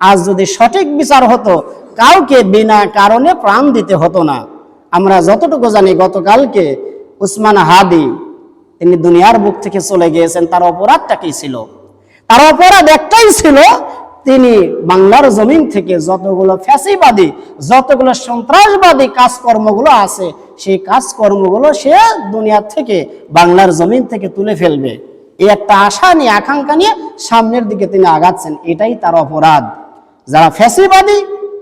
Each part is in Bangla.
আজ যদি সঠিক বিচার হতো, কাউকে বিনা কারণে প্রাণ দিতে হতো না। আমরা যতটুকু জানি, গতকালকে উসমান হাদি, তিনি দুনিয়ার বুক থেকে চলে গিয়েছেন, তার অপরাধটা কি ছিল? তার অপরাধ একটাই ছিল, তিনি বাংলার জমিন থেকে যতগুলো ফ্যাসিবাদী, যতগুলো সন্ত্রাসবাদী কাজকর্মগুলো আছে, সেই কাজকর্মগুলো সে দুনিয়া থেকে, বাংলার জমিন থেকে তুলে ফেলবে। এই একটা আশা নিয়ে, আকাঙ্ক্ষা নিয়ে সামনের দিকে তিনি আগাচ্ছেন, এটাই তার অপরাধ। যারা ফ্যাসিবাদী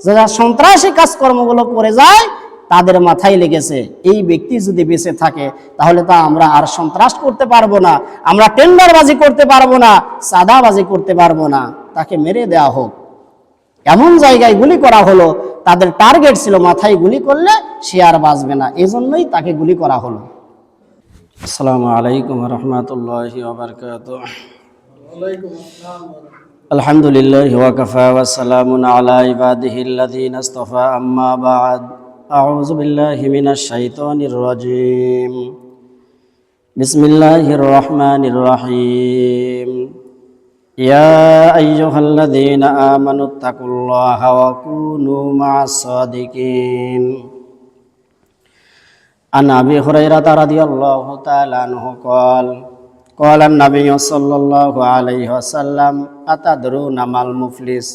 যারা সন্ত্রাসী কাজকর্মগুলো করে যায় তাদের মাথায় লেগেছে এই ব্যক্তি যদি বেঁচে থাকে তাহলে তা আমরা আর সন্ত্রাস করতে পারব না আমরা টেন্ডারবাজি করতে পারব না সাদাবাজি করতে পারব না তাকে মেরে দেওয়া হোক। এমন জায়গায় গুলি করা হলো তাদের টার্গেট ছিল মাথায় গুলি করলে সে আর বাঁচবে না এজন্যই তাকে গুলি করা হলো। আসসালামু আলাইকুম রহমতুল্লাহ। الحمد لله وكفى وسلام على عباده الذين اصطفى أما بعد أعوذ بالله من الشيطان الرجيم بسم الله الرحمن الرحيم يا أيها الذين آمنوا اتقوا الله وكونوا مع الصادقين عن أبي هريرة رضي الله تعالى عنه قال قال النبي صلى الله عليه وسلم أتدرون ما المفلس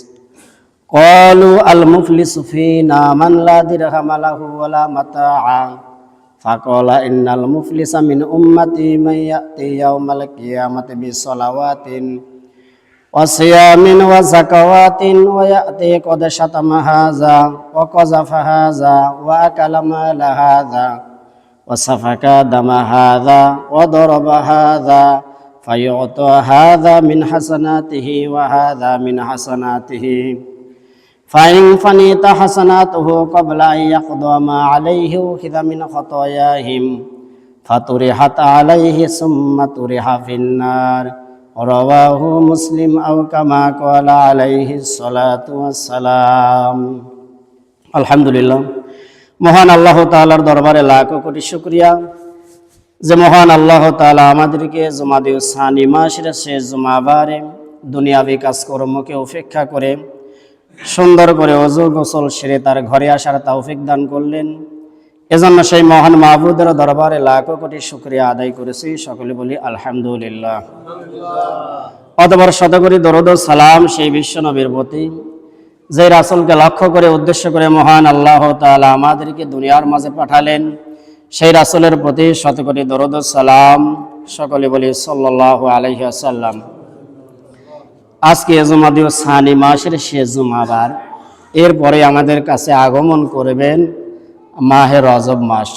قالوا المفلس فينا من لا درهم له ولا متاع فقال إن المفلس من أمتي من يأتي يوم القيامة بصلوات وصيام وزكوات ويأتي قد شتم هذا وقذف هذا وأكل مال هذا وسفك دم هذا وضرب هذا فيعطى هذا من حسناته وهذا من حسناته. فإن فنيت حسناته قبل أن يقضى ما عليه أخذ من خطاياهم فطرحت عليه ثم طرح في النار. رواه مسلم أو كما قال عليه الصلاة والسلام. الحمد لله. মহান আল্লাহ তাআলার দরবারে লাখো কোটি শুক্রিয়া। যে মহান আল্লাহ তাআলা আমাদেরকে জুমা দিও সানি মাসের শেষ জুমাবারে দুনিয়াবি কাজকর্মকে উপেক্ষা করে সুন্দর করে অজু গোসল সেরে তার ঘরে আসার তৌফিক দান করলেন। এজন্য সেই মহান মাহবুদের দরবারে লাখো কোটি শুকরিয়া আদায় করেছি। সকলে বলি আলহামদুলিল্লাহ। অতবার শতকরি দরদ সালাম সেই বিশ্ব নবীর প্রতি। যে রাসুলকে লক্ষ্য করে, উদ্দেশ্য করে মহান আল্লাহ তাআলা আমাদেরকে দুনিয়ার মাঝে পাঠালেন, সেই রাসুলের প্রতি শতকরি দরদ সালাম। সকলে বলি সাল্লাহ আলহি আসাল্লাম আজকে জুমাদিও সানি মাসের শেষ জুমাবার এরপরে আমাদের কাছে আগমন করবেন মাহে রজব মাস।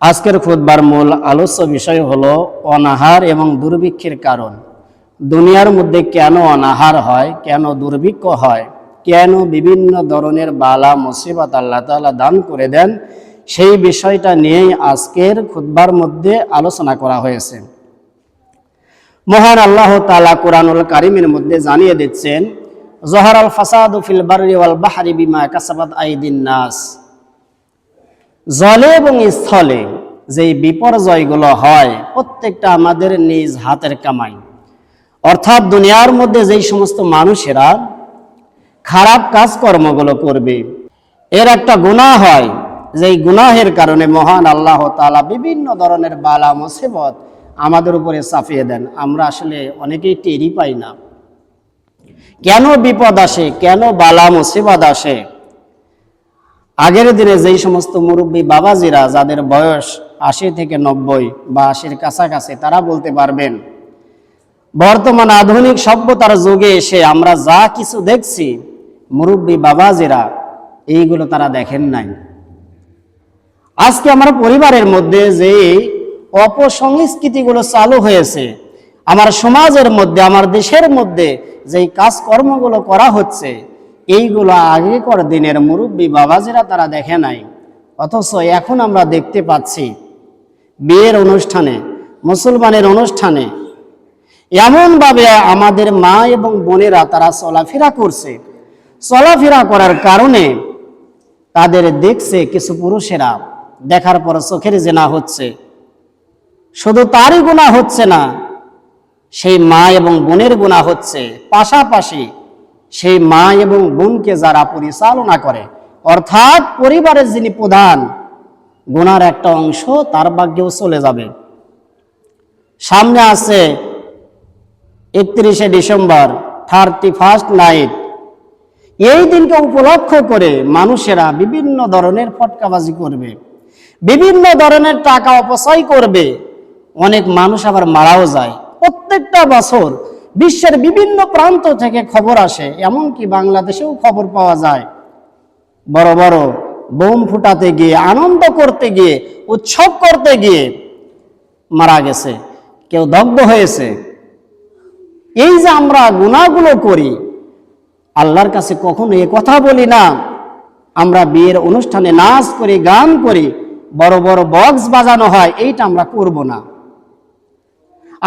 আজকের খুদবার মূল আলোচ্য বিষয় হলো অনাহার এবং দুর্ভিক্ষের কারণ। দুনিয়ার মধ্যে কেন অনাহার হয়, কেন দুর্ভিক্ষ হয়? কেন বিভিন্ন ধরনের বালা, মুসিবত আল্লাহ তালা দান করে দেন, সেই বিষয়টা নিয়েই আজকের খুদবার মধ্যে আলোচনা করা হয়েছে। মহান আল্লাহ তালা কোরআনুল কারিমের মধ্যে জানিয়ে দিচ্ছেন, জহর আল ফাসাদ ফিল বাররি ওয়াল বাহরি বিমা কাসাবাত আইদিন নাস। জলে এবং স্থলে যেই বিপর্যয়গুলো হয়, প্রত্যেকটা আমাদের নিজ হাতের কামাই। অর্থাৎ দুনিয়ার মধ্যে যেই সমস্ত মানুষেরা খারাপ কাজকর্মগুলো করবে। এর একটা গুনাহ হয়, যেই গুনাহের কারণে মহান আল্লাহ তাআলা বিভিন্ন ধরনের বালা, মুসিবত আমাদের উপরে চাপিয়ে দেন। আমরা আসলে অনেকেই টেরি পাই না। কেন বিপদ আসে? কেন বালা, মুসিবত আসে? আগের দিনে যেই সমস্ত মুরব্বী বাবাজিরা, যাদের বয়স আশি থেকে নব্বই বা আশির কাছাকাছি, তারা বলতে পারবেন, বর্তমান আধুনিক সভ্যতার যুগে এসে আমরা যা কিছু দেখছি মুরব্বী বাবাজিরা, এইগুলো তারা দেখেন নাই। আজকে আমার পরিবারের মধ্যে যে অপসংস্কৃতিগুলো চালু হয়েছে, আমার সমাজের মধ্যে, আমার দেশের মধ্যে যেই কাজকর্মগুলো করা হচ্ছে, এইগুলো আগেকার দিনের মুরব্বী বাবাজিরা তারা দেখে নাই। অথচ এখন আমরা দেখতে পাচ্ছি, বিয়ের অনুষ্ঠানে, মুসলমানের অনুষ্ঠানে, এমনভাবে আমাদের মা এবং বোনেরা তারা চলাফেরা করছে। চলাফেরা করার কারণে তাদের দেখছে কিছু পুরুষেরা, দেখার পর চোখের জেনা হচ্ছে। শুধু তারই গুণা হচ্ছে না, সেই মা এবং বোনের গুণা হচ্ছে। পাশাপাশি সেই মা এবং বোনকে যারা পরিচালনা করে, অর্থাৎ পরিবারের যিনি প্রধান, গোনার একটা অংশ তার ভাগ্যেও চলে যাবে। সামনে আছে একত্রিশে ডিসেম্বর থার্টি ফার্স্ট নাইট এই দিনকে উপলক্ষ করে মানুষেরা বিভিন্ন ধরনের ফটকাবাজি করবে, বিভিন্ন ধরনের টাকা অপচয় করবে। অনেক মানুষ আবার মারাও যায়। প্রত্যেকটা বছর বিশ্বের বিভিন্ন প্রান্ত থেকে খবর আসে, এমনকি বাংলাদেশেও খবর পাওয়া যায়। বড় বড় বোম ফুটাতে গিয়ে, আনন্দ করতে গিয়ে, উৎসব করতে গিয়ে মারা গেছে, কেউ দগ্ধ হয়েছে। এই যে আমরা গুণাগুলো করি আল্লাহর কাছে কখনো এ কথা বলি না। আমরা বিয়ের অনুষ্ঠানে নাচ করি, গান করি, বড় বড় বক্স বাজানো হয়, এইটা আমরা করব না।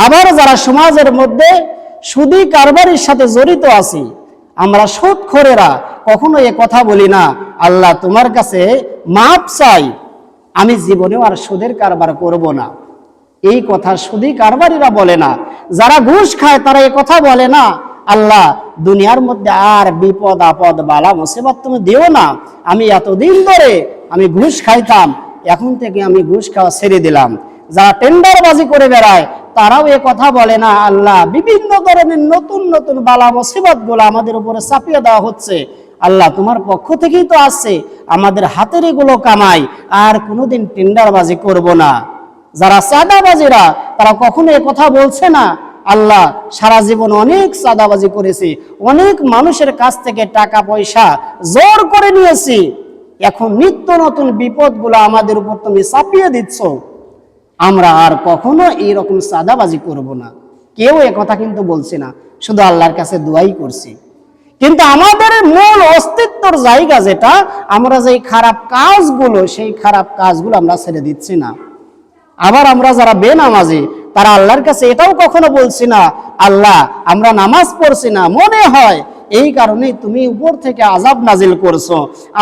আবার যারা সমাজের মধ্যে সুদি কারবারের সাথে জড়িত আছি, আমরা সুদখোরেরা কখনো এ কথা বলি না, আল্লাহ তোমার কাছে মাপ চাই, আমি জীবনেও আর সুদের কারবার করব না। এই কথা সুদি কারবারিরা বলে না। যারা ঘুষ খায়, তারা এ কথা বলে না, আল্লাহ দুনিয়ার মধ্যে আর বিপদ, আপদ, বালা, মুসিবত তুমি দিও না। আমি এতদিন ধরে আমি ঘুষ খাইতাম, এখন থেকে আমি ঘুষ খাওয়া ছেড়ে দিলাম। যারা টেন্ডারবাজি করে বেড়ায়, তারাও এ কথা বলে না, আল্লাহ, বিভিন্ন ধরনের নতুন নতুন বালা মুসিবতগুলো আমাদের উপরে চাপিয়ে দেওয়া হচ্ছে। আল্লাহ তোমার পক্ষ থেকেই তো আসছে, আমাদের হাতের এগুলো কামাই, আর কোনোদিন টেন্ডারবাজি করব না। যারা চাঁদাবাজিরা, তারা কখনো এ কথা বলছে না আল্লাহ সারা জীবন অনেক চাঁদাবাজি করেছি, অনেক মানুষের কাছ থেকে টাকা পয়সা জোর করে নিয়েছি। এখন নিত্য নতুন বিপদগুলো আমাদের উপর তুমি চাপিয়ে দিচ্ছ। আমরা আর কখনো এইরকম চাঁদাবাজি করব না। কেউ কথা কিন্তু বলছে না, শুধু আল্লাহর কাছে দোয়াই করছি। কিন্তু আমাদের মূল অস্তিত্বর জায়গা যেটা, আমরা যেই খারাপ কাজগুলো, সেই খারাপ কাজগুলো আমরা ছেড়ে দিচ্ছি না। আবার আমরা যারা বেনামাজি তারা আল্লাহর কাছে এটাও কখনো বলছি না, আল্লাহ, আমরা নামাজ পড়ছি না। মনে হয় এই কারণেই তুমি উপর থেকে আজাব নাজিল করছ।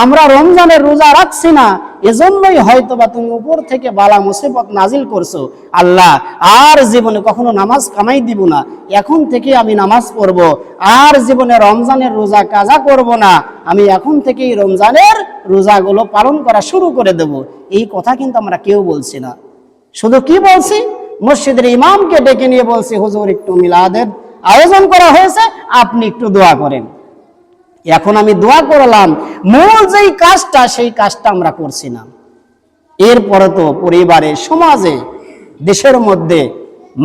আমরা রমজানের রোজা রাখছি না, এজন্যই হয়তো বা তুমি উপর থেকে বালা মুসিবত নাজিল করছ। আল্লাহ, আর জীবনে কখনো নামাজ কামাই দিব না, এখন থেকে আমি নামাজ পড়ব। আর জীবনে রমজানের রোজা কাজা করব না, আমি এখন থেকেই রমজানের রোজাগুলো পালন করা শুরু করে দেব। এই কথা কিন্তু আমরা কেউ বলছি না। শুধু কি বলছি? মসজিদের ইমামকে ডেকে নিয়ে বলছি, হুজুর, একটু মিলাদের আয়োজন করা হয়েছে, আপনি একটু দোয়া করেন। এখন আমি দোয়া করলাম, মূল যেই কাজটা, সেই কাজটা আমরা করছি না। এরপরে তো পরিবারে, সমাজে, দেশের মধ্যে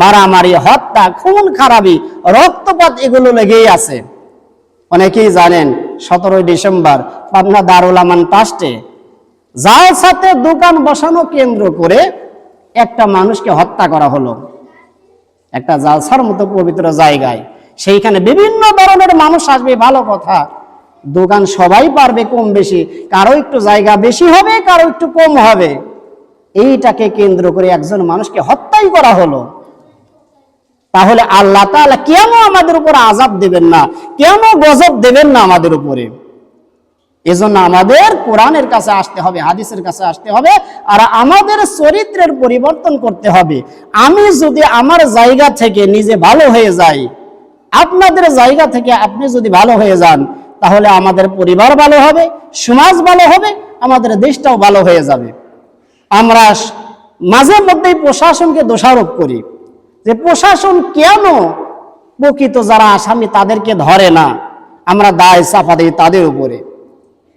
মারামারি, হত্যা, খুন, খারাপি, রক্তপাত এগুলো লেগেই আছে। অনেকেই জানেন, সতেরোই ডিসেম্বর পাবনা দারুল আমান ট্রাস্টে যার সাথে দোকান বসানো কেন্দ্র করে একটা মানুষকে হত্যা করা হলো। একটা জালসার মতো পবিত্র জায়গায়। সেইখানে বিভিন্ন ধরনের মানুষ আসবে, ভালো কথা। দোকান সবাই পারবে কম বেশি। কারও একটু জায়গা বেশি হবে, কারও একটু কম হবে। এইটাকে কেন্দ্র করে একজন মানুষকে হত্যাই করা হলো। তাহলে আল্লাহ তাআলা কেন আমাদের উপর আজাব দেবেন না? কেন গজব দেবেন না আমাদের উপরে? এজন্য আমাদের কোরআনের কাছে আসতে হবে, হাদিসের কাছে আসতে হবে, আর আমাদের চরিত্রের পরিবর্তন করতে হবে। আমি যদি আমার জায়গা থেকে নিজে ভালো হয়ে যাই, আপনাদের জায়গা থেকে আপনি যদি ভালো হয়ে যান, তাহলে আমাদের পরিবার ভালো হবে, সমাজ ভালো হবে, আমাদের দেশটাও ভালো হয়ে যাবে। আমরা মাঝে মধ্যেই প্রশাসনকে দোষারোপ করি যে প্রশাসন কেন প্রকৃত যারা আসামি তাদেরকে ধরে না? আমরা দায় চাপা দিই তাদের উপরে।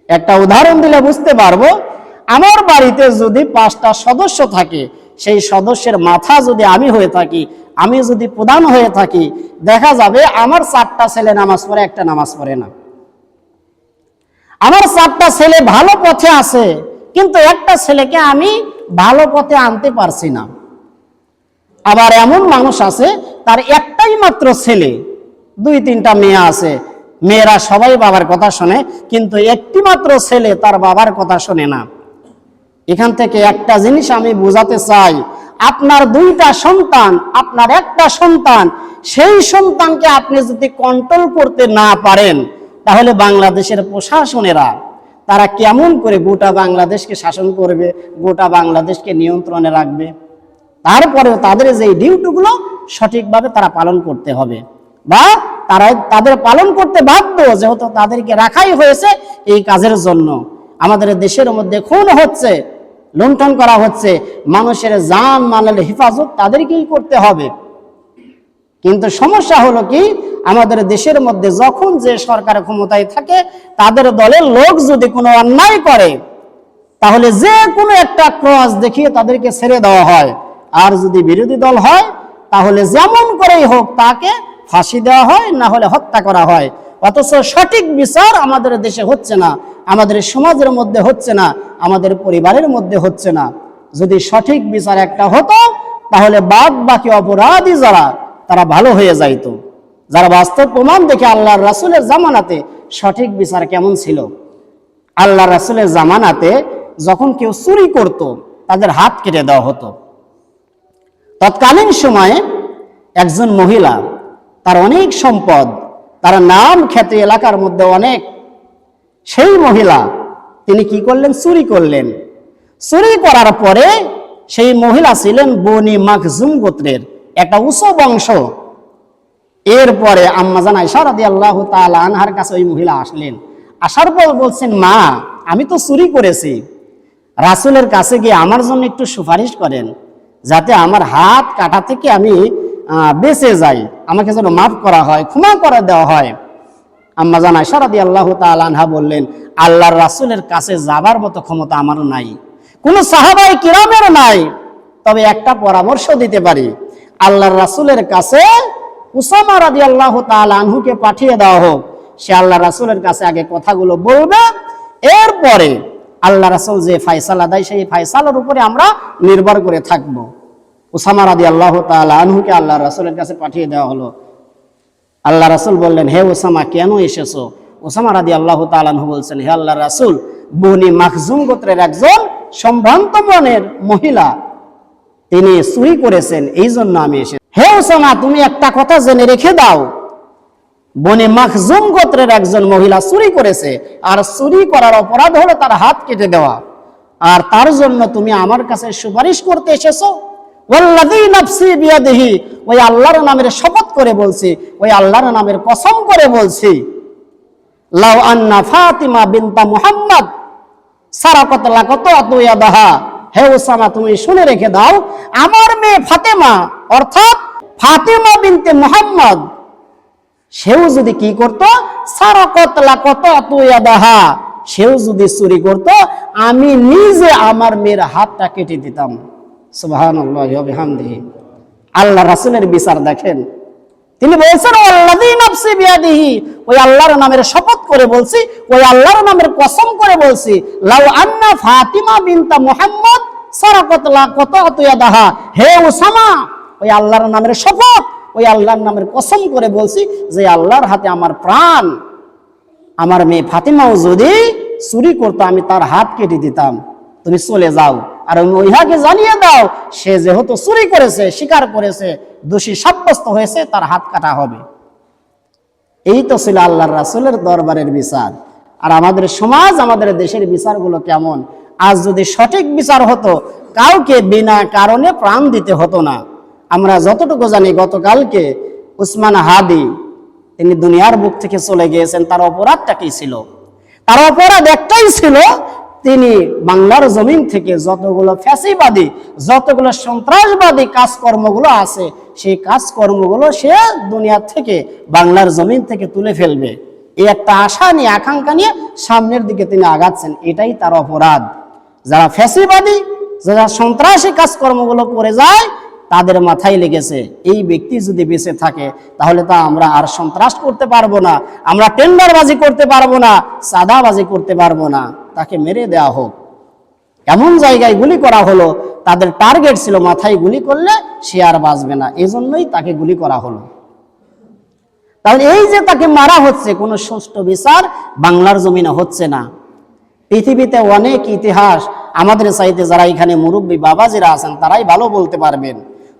একটা উদাহরণ দিলে বুঝতে পারব, আমার বাড়িতে যদি পাঁচটা সদস্য থাকে, সেই সদস্যের মাথা যদি আমি হয়ে থাকি, আমি যদি প্রধান হয়ে থাকি, দেখা যাবে আমার চারটা ছেলে নামাজ পড়ে, একটা নামাজ পড়ে না। আমার চারটা ছেলে ভালো পথে আছে, কিন্তু একটা ছেলেকে আমি ভালো পথে আনতে পারছি না। আবার এমন মানুষ আছে, তার একটাই মাত্র ছেলে, দুই তিনটা মেয়ে আছে মেয়েরা সবাই বাবার কথা শোনে, কিন্তু একটি মাত্র ছেলে তার বাবার কথা শোনে না। এখান থেকে একটা জিনিস আমি বোঝাতে চাই, আপনার দুইটা সন্তান, আপনার একটা সন্তান, সেই সন্তানকে আপনি যদি কন্ট্রোল করতে না পারেন, তাহলে বাংলাদেশের প্রশাসনেরা তারা কেমন করে গোটা বাংলাদেশকে শাসন করবে, গোটা বাংলাদেশকে নিয়ন্ত্রণে রাখবে? তারপরেও তাদের যে ডিউটিগুলো, সঠিকভাবে তারা পালন করতে হবে। বা তারা তাদের পালন করতে বাধ্য যেহেতু তাদেরকে রাখাই হয়েছে এই কাজের জন্য। আমাদের দেশের মধ্যে খুন হচ্ছে, লুণ্ঠন করা হচ্ছে, মানুষের জান মালের হেফাজত তাদেরকেই করতে হবে। কিন্তু সমস্যা হলো কি, আমাদের দেশের মধ্যে যখন যে সরকার ক্ষমতায় থাকে, তাদের দলের লোক যদি কোনো অন্যায় করে, তাহলে যে কোনো একটা ক্রস দেখিয়ে তাদেরকে ছেড়ে দেওয়া হয়। আর যদি বিরোধী দল হয়, তাহলে যেমন করেই হোক তাকে ফাঁসি দেওয়া হয়, না হলে হত্যা করা হয়। অথচ সঠিক বিচার আমাদের দেশে হচ্ছে না, আমাদের সমাজের মধ্যে হচ্ছে না, আমাদের পরিবারের মধ্যে হচ্ছে না। যদি সঠিক বিচার একটা হতো, তাহলে বাদ বাকি অপরাধী যারা, তারা ভালো হয়ে যাইত। যারা বাস্তব প্রমাণ দেখে আল্লাহর রাসুলের জামানাতে সঠিক বিচার কেমন ছিল? আল্লাহ রাসুলের জামানাতে যখন কেউ চুরি করত, তাদের হাত কেটে দেওয়া হতো। তৎকালীন সময়ে একজন মহিলা তার অনেক সম্পদ, তার নাম খ্যাতি এলাকার মধ্যে অনেক। সেই মহিলা, তিনি কি করলেন? চুরি করলেন। চুরি করার পরে সেই মহিলা ছিলেন বনি মাকজুম গোত্রের, একটা উঁচু বংশ। এরপরে আম্মা জান আয়সা রাদি আল্লাহ আনহার কাছে ওই মহিলা আসলেন। আসার পর বলছেন, মা, আমি তো চুরি করেছি। রাসুলের কাছে গিয়ে আমার জন্য একটু সুপারিশ করেন, যাতে আমার হাত কাটা থেকে আমি বেঁচে যাই আমাকে যেন মাফ করা হয়, ক্ষমা করে দেওয়া হয়। আম্মা জান আয়সা রাদি আল্লাহ আনহা বললেন, আল্লাহর রাসুলের কাছে যাবার মতো ক্ষমতা আমারও নাই। কোনো সাহাবাই কিরামের নাই। তবে একটা পরামর্শ দিতে পারি। আল্লাহর রাসুলের কাছে উসামা রাদি আল্লাহ আনহুকে পাঠিয়ে দেওয়া হোক। সে আল্লাহ রাসুলের কাছে আগে কথাগুলো বলবে। এরপরে আল্লাহ রাসুল যে ফাইসালা দেয়, সেই ফাইসালার উপরে আমরা নির্ভর করে থাকব। উসামা রাদি আল্লাহ আনহুকে আল্লাহ রাসুলের কাছে পাঠিয়ে দেওয়া হলো। আল্লাহ রাসুল বললেন, হে ওসামা কেন এসেছ? ওসামা রাদি আল্লাহ তালানহু বলছেন, হে আল্লাহ রাসুল, বনি মাখজুম গোত্রের একজন সম্ভ্রান্ত মনের মহিলা, তিনি চুরি করেছেন এই জন্য আমি এসে হে ওসামা তুমি একটা কথা জেনে রেখে দাও। বনে মাখজুম গোত্রের একজন মহিলা চুরি করেছে, আর চুরি করার অপরাধ হলো তার হাত কেটে দেওয়া। আর তার জন্য তুমি আমার কাছে সুপারিশ করতে এসেছ? ওই আল্লাহর নামের শপথ করে বলছি, ওই আল্লাহর নামের কসম করে বলছি, লাউ আন্না ফাতিমা বিনতা মুহাম্মদ, সারাকত লাকত আতুয়াদাহা হে ওসামা তুমি শুনে রেখে দাও, আমার মেয়ে ফাতেমা, অর্থাৎ ফাতেমা বিনতে মুহাম্মদ, সেও যদি কি করত? সারাকত লাকত আতুয়াদাহা সেও যদি চুরি করত, আমি নিজে আমার মেয়ের হাতটা কেটে দিতাম। আল্লাহ রাসূলের বিচার দেখেন। তিনি বলছেন নাফসি ওই আল্লাহর নামের শপথ করে বলছি, ওই আল্লাহর নামের কসম করে বলছি, লাউ আন্না ফাতিমা বিনতা মুহাম্মদ কতাতুয়াদাহা হে ওই আল্লাহর নামের শপথ, ওই আল্লাহর নামের কসম করে বলছি যে আল্লাহর হাতে আমার প্রাণ, আমার মেয়ে ফাতিমাও যদি চুরি করতো, আমি তার হাত কেটে দিতাম। তুমি চলে যাও। আর ওই মহিলাকে জানিয়ে দাও, সে যেহেতু চুরি করেছে স্বীকার করেছে, দোষী সাব্যস্ত হয়েছে, তার হাত কাটা হবে। এই তো ছিল আল্লাহর রাসুলের দরবারের বিচার। আর আমাদের সমাজ, আমাদের দেশের বিচারগুলো কেমন? আজ যদি সঠিক বিচার হতো, কাউকে বিনা কারণে প্রাণ দিতে হতো না। আমরা যতটুকু জানি, গতকালকে উসমান হাদি, তিনি দুনিয়ার বুক থেকে চলে গিয়েছেন, তার অপরাধটা কি ছিল? তার অপরাধ একটাই ছিল তিনি বাংলার জমিন থেকে যতগুলো ফ্যাসিবাদী, যতগুলো সন্ত্রাসবাদী কাজকর্মগুলো আছে, সেই কাজকর্মগুলো সে দুনিয়া থেকে, বাংলার জমিন থেকে তুলে ফেলবে। এই একটা আশা নিয়ে, আকাঙ্ক্ষা নিয়ে সামনের দিকে তিনি আগাচ্ছেন। এটাই তার অপরাধ। যারা ফ্যাসিবাদী, যারা সন্ত্রাসী কাজকর্মগুলো করে যায়, তাদের মাথায় লেগেছে, এই ব্যক্তি যদি বেঁচে থাকে, তাহলে তা আমরা আর সন্ত্রাস করতে পারব না, আমরা টেন্ডারবাজি করতে পারব না সাদাবাজি করতে পারব না। তাকে মেরে দেওয়া হোক। এমন জায়গায় গুলি করা হলো, তাদের টার্গেট ছিল মাথায় গুলি করলে সে আর বাঁচবে না। এজন্যই তাকে গুলি করা হলো। তাহলে এই যে তাকে মারা হচ্ছে, কোনো সুষ্ঠু বিচার বাংলার জমিনে হচ্ছে না। পৃথিবীতে অনেক ইতিহাস, আমাদের চাইতে যারা এখানে মুরব্বী বাবাজিরা আছেন, তারাই ভালো বলতে পারবেন।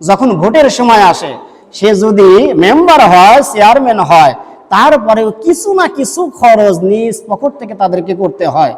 যখন ভোটের সময় আসে, সে যদি মেম্বার হয় চেয়ারম্যান হয়, তারপরেও কিছু না কিছু খরচ নিজ পকেট থেকে তাদেরকে করতে হয়।